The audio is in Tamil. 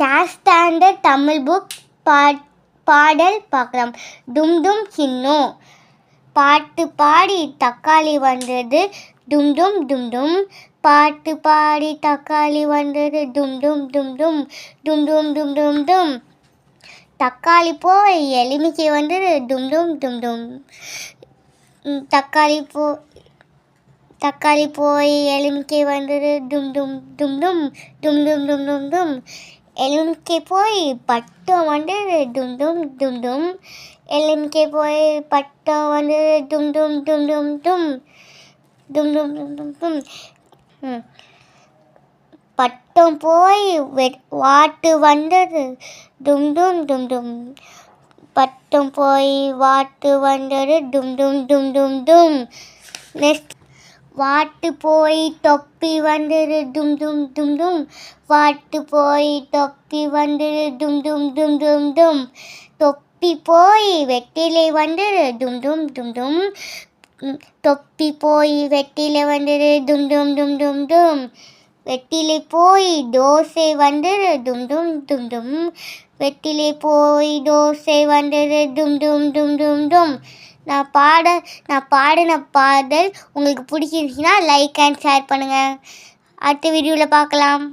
தேர்ட் ஸ்டாண்டர்ட் தமிழ் புக் பா பாடல் பார்க்கலாம் டும் டும் சின்னோ பாட்டு பாடி தக்காளி வந்தது. டும் டும் டும் டும் பாட்டு பாடி தக்காளி வந்தது. டும் டும் டும் டும் டும் டும் டும் டும் டும் தக்காளி போய் எலுமிச்சை வந்தது. டும் டும் டும் டும் தக்காளி போ தக்காளி போய் எலுமிச்சை வந்தது. டும் டும் டும் டும் டும் டும் டும் டும் டும் எலுமிச்சை போய் பட்டம் வந்தது டும் டும் டும் டும் எலுமிச்சை போய் பட்டம் வந்தது டும் டும் டும் டும் டும் டும் டும் டும் டும் டும் ம். பட்டம் போய் வெ- வாட்டு வந்தது டும் டும் டும் டும் பட்டம் போய் வாட்டு வந்தது டும் டும் டும் டும் டும் நெக்ஸ்ட் வாட்டு போய் தொப்பி வந்துரு டும் டும் டும் டும் வாட்டு போய் தொப்பி வந்துரு டும் டும் டும் டும் டும் தொப்பி போய் வெட்டிலை வந்துரு டும் டும் டும் டும் தொப்பி போய் வெட்டிலை வந்துரு டும் டும் டும் டும் டும் வெட்டிலை போய் தோசை வந்துரு டும் டும் டும் டும் வெட்டிலை போய் தோசை வந்தது டும் டும் டும் டும் டும் நான் பாட நான் பாடின பாடல் உங்களுக்கு பிடிச்சிருந்துச்சின்னா லைக் அண்ட் ஷேர் பண்ணுங்கள் அடுத்த வீடியோவில் பார்க்கலாம்.